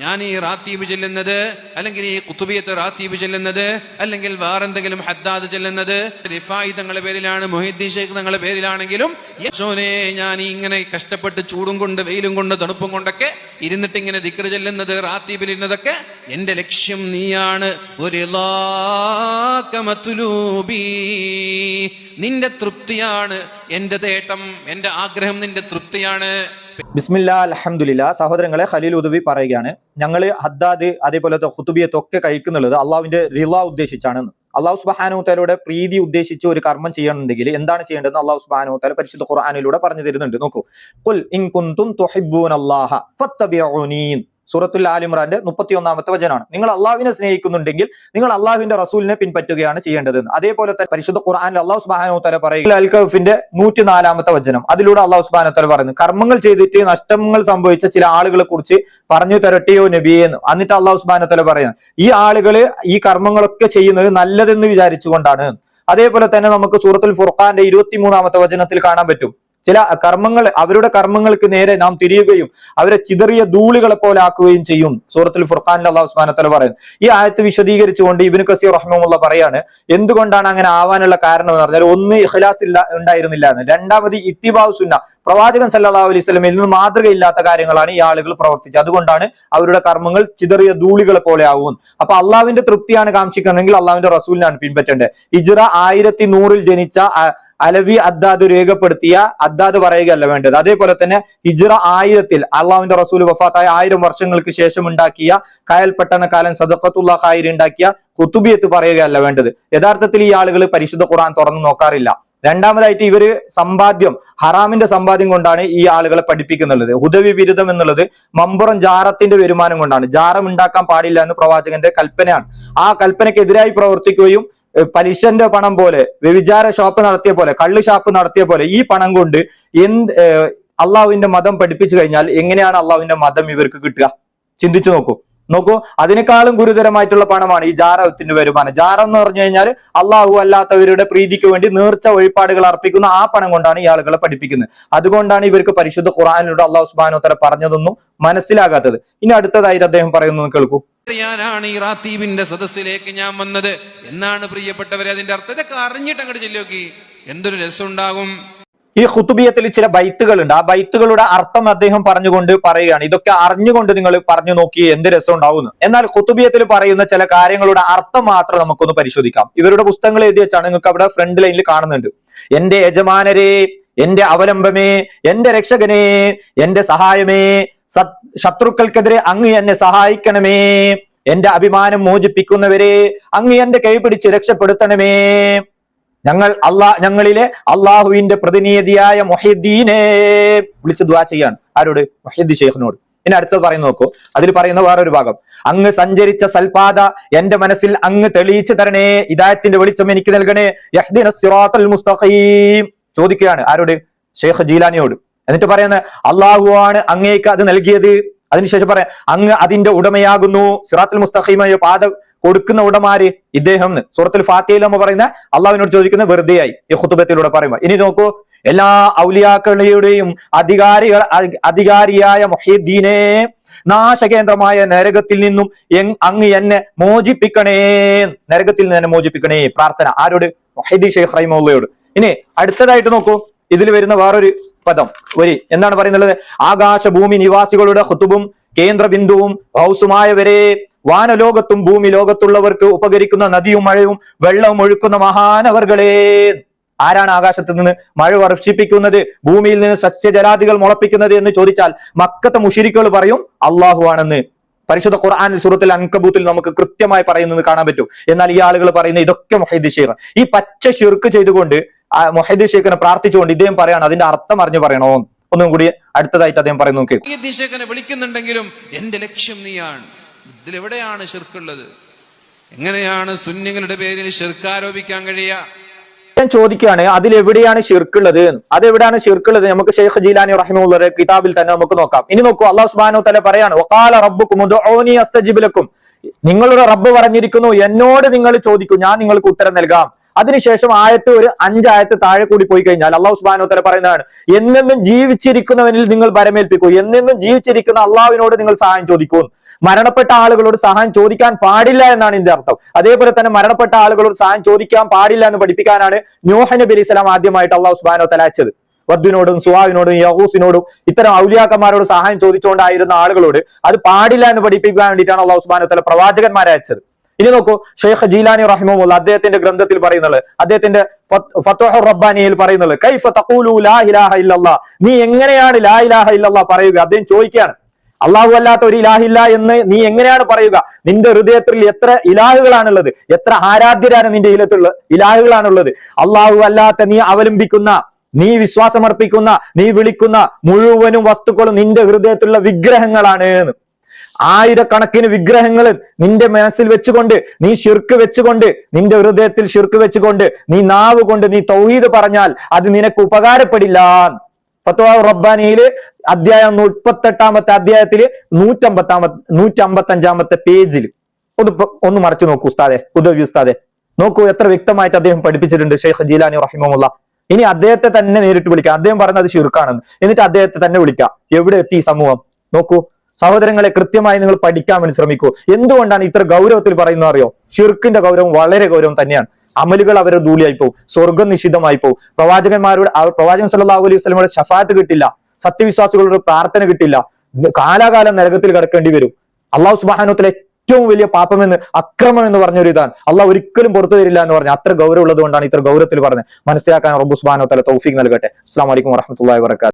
ഞാൻ ഈ റാത്തീബ് ചെല്ലുന്നത് അല്ലെങ്കിൽ ഈ കുത്തുബിയത്ത് റാത്തീബ് ചെല്ലുന്നത് അല്ലെങ്കിൽ വേറെന്തെങ്കിലും ഹദ്ദാദ് ചെല്ലുന്നത് റിഫായി തങ്ങളുടെ പേരിലാണ് മൊഹിദ്ദീൻ ഷെയ്ഖ് തങ്ങളുടെ പേരിലാണെങ്കിലും യശോനെ ഞാൻ ഇങ്ങനെ കഷ്ടപ്പെട്ട് ചൂടും കൊണ്ട് വെയിലും കൊണ്ട് തണുപ്പും കൊണ്ടൊക്കെ ഇരുന്നിട്ട് ഇങ്ങനെ ദിക്ർ ചെല്ലുന്നത് റാത്തീബിൽ ഇരുന്നതൊക്കെ എന്റെ ലക്ഷ്യം നീയാണ്. ഒരു നിന്റെ തൃപ്തിയാണ്. എന്റെ തേട്ടം എന്റെ ആഗ്രഹം നിന്റെ തൃപ്തിയാണ്. ബിസ്മില്ല അലഹമുല്ല സഹോദരങ്ങളെ ഖലീൽ ഉദവി പറയുകയാണ് ഞങ്ങൾ ഹദ്ദാദ് അതേപോലത്തെ ഒക്കെ കഴിക്കുന്നുള്ളത് അള്ളാഹുവിന്റെ റിള ഉദ്ദേശിച്ചാണ് അള്ളാഹു സുബാനുത്തലയുടെ പ്രീതി ഉദ്ദേശിച്ച് ഒരു കർമ്മം ചെയ്യണമെങ്കിൽ എന്താണ് ചെയ്യേണ്ടതെന്ന് അള്ളാഹു സുബാനുത്തല പരിശുദ്ധ ഖുർആാനിലൂടെ പറഞ്ഞു തരുന്നുണ്ട്. നോക്കൂ. ഇൻ കുന്തും സൂറത്തുൽ ആലിമ്രാന്റെ മുപ്പത്തി ഒന്നാമത്തെ വചനാണ് നിങ്ങൾ അള്ളാഹുവിനെ സ്നേഹിക്കുന്നുണ്ടെങ്കിൽ നിങ്ങൾ അള്ളാഹുവിന്റെ റസൂലിനെ പിൻപറ്റുകയാണ് ചെയ്യേണ്ടത് അതേപോലെ തന്നെ പരിശുദ്ധ ഖുർആാനിൽ അള്ളാഹു സുബാനു തല പറയുക അൽ കൗഫിന്റെ നൂറ്റിനാലാമത്തെ വചനം. അതിലൂടെ അള്ളാഹു സുബാനോത്തല തല പറയുന്നു കർമ്മങ്ങൾ ചെയ്തിട്ട് നഷ്ടങ്ങൾ സംഭവിച്ച ചില ആളുകളെ കുറിച്ച് പറഞ്ഞു തരട്ടെയോ നബിയെ എന്ന്. എന്നിട്ട് അള്ളാഹു സുബാനോത്തല തല പറയുന്നത് ഈ ആളുകൾ ഈ കർമ്മങ്ങളൊക്കെ ചെയ്യുന്നത് നല്ലതെന്ന് വിചാരിച്ചുകൊണ്ടാണ്. അതേപോലെ തന്നെ നമുക്ക് സൂറത്തുൽ ഫുർഖാന്റെ ഇരുപത്തി മൂന്നാമത്തെ വചനത്തിൽ കാണാൻ പറ്റും ചില കർമ്മങ്ങൾ അവരുടെ കർമ്മങ്ങൾക്ക് നേരെ നാം തിരിയുകയും അവരെ ചിതറിയ ധൂളികളെ പോലെ ആക്കുകയും ചെയ്യും. സൂറത്തുൽ ഫുർഖാനിൽ അള്ളാഹു ഉസ്മാനത്തല പറയുന്നു. ഈ ആയത്ത് വിശദീകരിച്ചുകൊണ്ട് ഇബിന് കസീർ റഹ്മുള്ള പറയാണ് എന്തുകൊണ്ടാണ് അങ്ങനെ ആവാനുള്ള കാരണം എന്ന് പറഞ്ഞാൽ ഒന്ന് ഇഖ്ലാസ് ഇല്ല ഉണ്ടായിരുന്നില്ല എന്ന്. രണ്ടാമത് ഇത്തിബാവ് സുന്ന. പ്രവാചകൻ സല്ലല്ലാഹു അലൈഹി സ്വലമിൽ നിന്ന് മാതൃകയില്ലാത്ത കാര്യങ്ങളാണ് ഈ ആളുകൾ പ്രവർത്തിച്ചത്. അതുകൊണ്ടാണ് അവരുടെ കർമ്മങ്ങൾ ചിതറിയ ധൂളികളെ പോലെ ആകും അപ്പൊ അള്ളാവിന്റെ തൃപ്തിയാണ് കാക്ഷിക്കുന്നതെങ്കിൽ അള്ളാവിന്റെ റസൂലിനാണ് പിൻപറ്റേണ്ടത്. ഇജ്റ ആയിരത്തി നൂറിൽ ജനിച്ച അലവി അദ്ദാദ് രേഖപ്പെടുത്തിയ അദ്ദാദ് പറയുകയല്ല വേണ്ടത്. അതേപോലെ തന്നെ ഹിജ്റ ആയിരത്തിൽ അള്ളാഹുവിന്റെ റസൂൽ വഫാത്തായ ആയിരം വർഷങ്ങൾക്ക് ശേഷം ഉണ്ടാക്കിയ കായൽ പട്ടണക്കാലൻ സദഫത്തുള്ള ഖായിർ ഉണ്ടാക്കിയ കുത്തുബിയത്ത് പറയുകയല്ല വേണ്ടത്. യഥാർത്ഥത്തിൽ ഈ ആളുകൾ പരിശുദ്ധ ഖുറാൻ തുറന്നു നോക്കാറില്ല. രണ്ടാമതായിട്ട് ഇവർ സമ്പാദ്യം ഹറാമിന്റെ സമ്പാദ്യം കൊണ്ടാണ് ഈ ആളുകളെ പഠിപ്പിക്കുന്നുള്ളത്. ഹുദവി ബിരുദം എന്നുള്ളത് മമ്പുറം ജാറത്തിന്റെ വരുമാനം കൊണ്ടാണ്. ജാറം ഉണ്ടാക്കാൻ പാടില്ല എന്ന് പ്രവാചകന്റെ കൽപ്പനയാണ്. ആ കൽപ്പനയ്ക്കെതിരായി പ്രവർത്തിക്കുകയും പലിശന്റെ പണം പോലെ വ്യഭിചാര ഷോപ്പ് നടത്തിയ പോലെ കള്ള് ഷാപ്പ് നടത്തിയ പോലെ ഈ പണം കൊണ്ട് എന്ത് അള്ളാഹുവിന്റെ മതം പഠിപ്പിച്ചു കഴിഞ്ഞാൽ എങ്ങനെയാണ് അള്ളാഹുവിന്റെ മതം ഇവർക്ക് കിട്ടുക? ചിന്തിച്ചു നോക്കൂ. നോക്കൂ അതിനേക്കാളും ഗുരുതരമായിട്ടുള്ള പണമാണ് ഈ ജാറത്തിന്റെ വരുമാനം. ജാറം എന്ന് പറഞ്ഞു കഴിഞ്ഞാൽ അള്ളാഹു അല്ലാത്തവരുടെ പ്രീതിക്ക് വേണ്ടി നേർച്ച വഴിപാടുകൾ അർപ്പിക്കുന്ന ആ പണം കൊണ്ടാണ് ഈ ആളുകളെ പഠിപ്പിക്കുന്നത്. അതുകൊണ്ടാണ് ഇവർക്ക് പരിശുദ്ധ ഖുറാനിലൂടെ അള്ളാഹു സുബാനോത്തര പറഞ്ഞതൊന്നും മനസ്സിലാകാത്തത്. ഇനി അടുത്തതായിട്ട് അദ്ദേഹം പറയുന്നത് കേൾക്കൂ. ഞാനാണ് ഈ റാത്തീബിന്റെ സദസ്സിലേക്ക് ഞാൻ വന്നത്. എന്നാണ് പ്രിയപ്പെട്ടവരെ അതിന്റെ അർത്ഥത്തെ അറിഞ്ഞിട്ട് അങ്ങോട്ട് ചെല്ലോക്കി എന്തൊരു രസമുണ്ടാകും. ഈ ഹുത്തുബിയത്തിൽ ചില ബൈത്തുകളുണ്ട്. ആ ബൈത്തുകളുടെ അർത്ഥം അദ്ദേഹം പറഞ്ഞുകൊണ്ട് പറയുകയാണ്. ഇതൊക്കെ അറിഞ്ഞുകൊണ്ട് നിങ്ങൾ പറഞ്ഞു നോക്കി എന്ത് രസം ഉണ്ടാവുന്നു എന്നാൽ ഹുത്തുബിയത്തിൽ പറയുന്ന ചില കാര്യങ്ങളുടെ അർത്ഥം മാത്രം നമുക്കൊന്ന് പരിശോധിക്കാം. ഇവരുടെ പുസ്തകങ്ങൾ എഴുതി വെച്ചാണ് നിങ്ങൾക്ക് അവിടെ ഫ്രണ്ട് ലൈനിൽ കാണുന്നുണ്ട്. എന്റെ യജമാനരെ എന്റെ അവലംബമേ എന്റെ രക്ഷകനെ എന്റെ സഹായമേ ശത്രുക്കൾക്കെതിരെ അങ്ങ് എന്നെ സഹായിക്കണമേ. എന്റെ അഭിമാനം മോചിപ്പിക്കുന്നവരെ അങ്ങ് എന്റെ കൈപിടിച്ച് രക്ഷപ്പെടുത്തണമേ. ഞങ്ങൾ അള്ളാ ഞങ്ങളിലെ അള്ളാഹുവിന്റെ പ്രതിനിധിയായ മൊഹീദ്ദീനെ വിളിച്ച് ദ്വാ ചെയ്യാണ്. ആരോട്? മൊഹീദ്ദി ഷെയ്ഖിനോട് ഇനി അടുത്തത് പറയുന്നു നോക്കൂ. അതിൽ പറയുന്ന വേറൊരു ഭാഗം. അങ്ങ് സഞ്ചരിച്ച സൽപാത എന്റെ മനസ്സിൽ അങ്ങ് തെളിയിച്ചു തരണേ. ഇദായത്തിന്റെ വെളിച്ചം എനിക്ക് നൽകണേ. മുസ്തഖീം. ചോദിക്കുകയാണ്. ആരോട്? ഷെയ്ഖ് ജീലാനിയോട്. എന്നിട്ട് പറയുന്നത് അള്ളാഹു ആണ് അങ്ങേക്ക് അത് നൽകിയത്. അതിനുശേഷം പറയാം അങ്ങ് അതിന്റെ ഉടമയാകുന്നു. സിറാത്തുൽ മുസ്തഖീമായ പാത കൊടുക്കുന്ന ഉടമാര് ഇദ്ദേഹം എന്ന്. സൂറത്തുൽ ഫാത്തിയിൽ നമ്മൾ പറയുന്ന അള്ളാഹുവിനോട് ചോദിക്കുന്ന വെറുതെയായി ഈ ഹുത്തുബത്തിലൂടെ പറയുമ്പോൾ ഇനി നോക്കൂ എല്ലാ ഔലിയാക്കളുടെയും അധികാരികൾ അധി- അധികാരിയായ മൊഹീദ്ദീനെ നാശകേന്ദ്രമായ നരകത്തിൽ നിന്നും അങ്ങ് എന്നെ മോചിപ്പിക്കണേ. നരകത്തിൽ നിന്ന് എന്നെ മോചിപ്പിക്കണേ. പ്രാർത്ഥന. ആരോട്? മൊഹീദി ഷെയ്ഖ് റഹിമുള്ളയോട് ഇനി അടുത്തതായിട്ട് നോക്കൂ. ഇതിൽ വരുന്ന വേറൊരു പദം വരി. എന്താണ് പറയുന്നത്? ആകാശ ഭൂമി നിവാസികളുടെ ഹുത്തുബും കേന്ദ്രബിന്ദുവും ഹൗസുമായവരെ വാനലോകത്തും ഭൂമി ലോകത്തുള്ളവർക്ക് ഉപകരിക്കുന്ന നദിയും മഴയും വെള്ളവും ഒഴുക്കുന്ന മഹാനവർകളെ ആരാണ് ആകാശത്ത് നിന്ന് മഴ വർഷിപ്പിക്കുന്നത്? ഭൂമിയിൽ നിന്ന് സസ്യജലാദികൾ മുളപ്പിക്കുന്നത് എന്ന് ചോദിച്ചാൽ മക്കത്തെ മുഷിരിക്കുകൾ പറയും അള്ളാഹു ആണെന്ന്. പരിശുദ്ധ ഖുർആൻ സുഹൃത്തിൽ അൻകബൂത്തിൽ നമുക്ക് കൃത്യമായി പറയുന്നത് കാണാൻ പറ്റും. എന്നാൽ ഈ ആളുകൾ പറയുന്ന ഇതൊക്കെ മൊഹൈദ് ഷെയ്ഖ്. ഈ പച്ച ഷിർക്ക് ചെയ്തുകൊണ്ട് മൊഹീദ് ഷെയ്ഖിനെ പ്രാർത്ഥിച്ചുകൊണ്ട് ഇദ്ദേഹം പറയാണ് അതിന്റെ അർത്ഥം അറിഞ്ഞു പറയണോ. ഒന്നും കൂടി അടുത്തതായിട്ട് അദ്ദേഹം പറയുന്നു നോക്കി. ഷേഖിനെ വിളിക്കുന്നുണ്ടെങ്കിലും എന്റെ ലക്ഷ്യം നീയാണ്. ഇതിലെവിടെയാണ് ഷിർക്കുള്ളത് എങ്ങനെയാണ് സുന്നികളുടെ പേരിൽ ഷിർക്ക് ആരോപിക്കാൻ കഴിയുക? ഞാൻ ചോദിക്കുകയാണ് അതിലെവിടെയാണ് ഷിർക്കുള്ളത് അതെവിടെയാണ് ഷിർക്കുള്ളത് നമുക്ക് ഷെയ്ഖ് ജീലാനി റഹിമുള്ള കിതാബിൽ തന്നെ നമുക്ക് നോക്കാം. ഇനി നോക്കൂ അള്ളാഹു സുബാനു തല പറയാണ് ഒക്കാല റബ്ബുക്കും നിങ്ങളുടെ റബ്ബ് പറഞ്ഞിരിക്കുന്നു എന്നോട് നിങ്ങൾ ചോദിക്കും ഞാൻ നിങ്ങൾക്ക് ഉത്തരം നൽകാം. അതിനുശേഷം ആയത്ത് ഒരു അഞ്ചായത്ത് താഴെ കൂടി പോയി കഴിഞ്ഞാൽ അള്ളാഹു സുബാനോത്തര പറയുന്നതാണ് എന്നെന്നും ജീവിച്ചിരിക്കുന്നവനിൽ നിങ്ങൾ ഭരമേൽപ്പിക്കൂ എന്നെന്നും ജീവിച്ചിരിക്കുന്ന അള്ളാഹുവിനോട് നിങ്ങൾ സഹായം ചോദിക്കൂ. മരണപ്പെട്ട ആളുകളോട് സഹായം ചോദിക്കാൻ പാടില്ല എന്നാണ് ഇതിന്റെ അർത്ഥം. അതേപോലെ തന്നെ മരണപ്പെട്ട ആളുകളോട് സഹായം ചോദിക്കാൻ പാടില്ല എന്ന് പഠിപ്പിക്കാനാണ് നോഹൻ നബി അലൈഹി സ്വലാം ആദ്യമായിട്ട് അള്ളാഹു സുബാനോത്തല തല അയച്ചത്. വദ്ദിനോടും സുഹാവിനോടും യഹൂസിനോടും ഇത്തരം ഔലിയാക്കന്മാരോട് സഹായം ചോദിച്ചുകൊണ്ടായിരുന്ന ആളുകളോട് അത് പാടില്ല എന്ന് പഠിപ്പിക്കാൻ വേണ്ടിയിട്ടാണ് അള്ളാഹു സുബാനോത്തല തല പ്രവാചകന്മാരെ അയച്ചത്. ഇനി നോക്കൂ ഷെയ്ഖ് ജീലാനി റഹിമുല്ല അദ്ദേഹത്തിന്റെ ഗ്രന്ഥത്തിൽ പറയുന്നത് അദ്ദേഹത്തിന്റെ ഫത്തോഹർ റബ്ബാനിയിൽ പറയുന്നത് കൈഫ തഖൂലു ലാ ഇലാഹ ഇല്ലല്ലാ. നീ എങ്ങനെയാണ് ലാ ഇലാഹ ഇല്ലല്ലാ പറയുക? അദ്ദേഹം ചോദിക്കുകയാണ് അള്ളാഹു അല്ലാത്ത ഒരു ഇലാഹില്ല എന്ന് നീ എങ്ങനെയാണ് പറയുക? നിന്റെ ഹൃദയത്തിൽ എത്ര ഇലാഹുകളാണുള്ളത്? എത്ര ആരാധ്യരാണ് നിന്റെ ഇലത്തുള്ള ഇലാഹുകളാണുള്ളത്? അള്ളാഹു അല്ലാത്ത നീ അവലംബിക്കുന്ന നീ വിശ്വാസമർപ്പിക്കുന്ന നീ വിളിക്കുന്ന മുഴുവനും വസ്തുക്കളും നിന്റെ ഹൃദയത്തിലുള്ള വിഗ്രഹങ്ങളാണ് എന്ന്. ആയിരക്കണക്കിന് വിഗ്രഹങ്ങൾ നിന്റെ മനസ്സിൽ വെച്ചുകൊണ്ട് നീ ഷിർക്ക് വെച്ചുകൊണ്ട് നിന്റെ ഹൃദയത്തിൽ ഷിർക്ക് വെച്ചുകൊണ്ട് നീ നാവ് കൊണ്ട് നീ തൗഹീദ് പറഞ്ഞാൽ അത് നിനക്ക് ഉപകാരപ്പെടില്ല. ഫത്വ റബ്ബാനിയിൽ അധ്യായം മുപ്പത്തെട്ടാമത്തെ അധ്യായത്തിൽ നൂറ്റമ്പത്താമത്തെ നൂറ്റമ്പത്തി അഞ്ചാമത്തെ പേജിൽ. ഒന്ന് ഒന്ന് മറിച്ചു നോക്കൂ ഉസ്താദെ ഉദവി ഉസ്താദെ. നോക്കൂ എത്ര വ്യക്തമായിട്ട് അദ്ദേഹം പഠിപ്പിച്ചിട്ടുണ്ട് ഷെയ്ഖ് ജീലാനി റഹിമുള്ള ഇനി അദ്ദേഹത്തെ തന്നെ നേരിട്ട് വിളിക്കാം. അദ്ദേഹം പറഞ്ഞത് ഷിർക്കാണെന്ന് എന്നിട്ട് അദ്ദേഹത്തെ തന്നെ വിളിക്കാം. എവിടെ എത്തി സമൂഹം? നോക്കൂ. സഹോദരങ്ങളെ കൃത്യമായി നിങ്ങൾ പഠിക്കാൻ വേണ്ടി ശ്രമിക്കൂ. എന്തുകൊണ്ടാണ് ഇത്ര ഗൗരവത്തിൽ പറയുന്നത് അറിയോ? ഷിർക്കിന്റെ ഗൗരവം വളരെ ഗൗരവം തന്നെയാണ്. അമലുകൾ അവരുടെ ധൂളിയായി പോകും സ്വർഗം നിഷിദ്ധമായി പോകും പ്രവാചകന്മാരുടെ പ്രവാചകൻ സല്ലല്ലാഹു അലൈഹി വസല്ലമയുടെ ഷഫാത്ത് കിട്ടില്ല. സത്യവിശ്വാസികളുടെ പ്രാർത്ഥന കിട്ടില്ല. കാലാകാലം നരകത്തിൽ കിടക്കേണ്ടി വരും. അള്ളാഹു സുബാനുത്തിലെ ഏറ്റവും വലിയ പാപമെന്ന് അക്രമം എന്ന് പറഞ്ഞൊരു ഇതാണ്. അള്ളാഹ് ഒരിക്കലും പുറത്തു തരില്ല എന്ന് പറഞ്ഞ അത്ര ഗൗരവം ഉള്ളത് കൊണ്ടാണ് ഇത്ര ഗൗരവത്തിൽ പറഞ്ഞത്. മനസ്സിലാക്കാൻ റബ്ബു സുബാനോ തല തൗഫീഖ് നൽകട്ടെ. അസ്സാം വലൈക്കും വറഹമുല്ലാ വാബർക്കാത്തു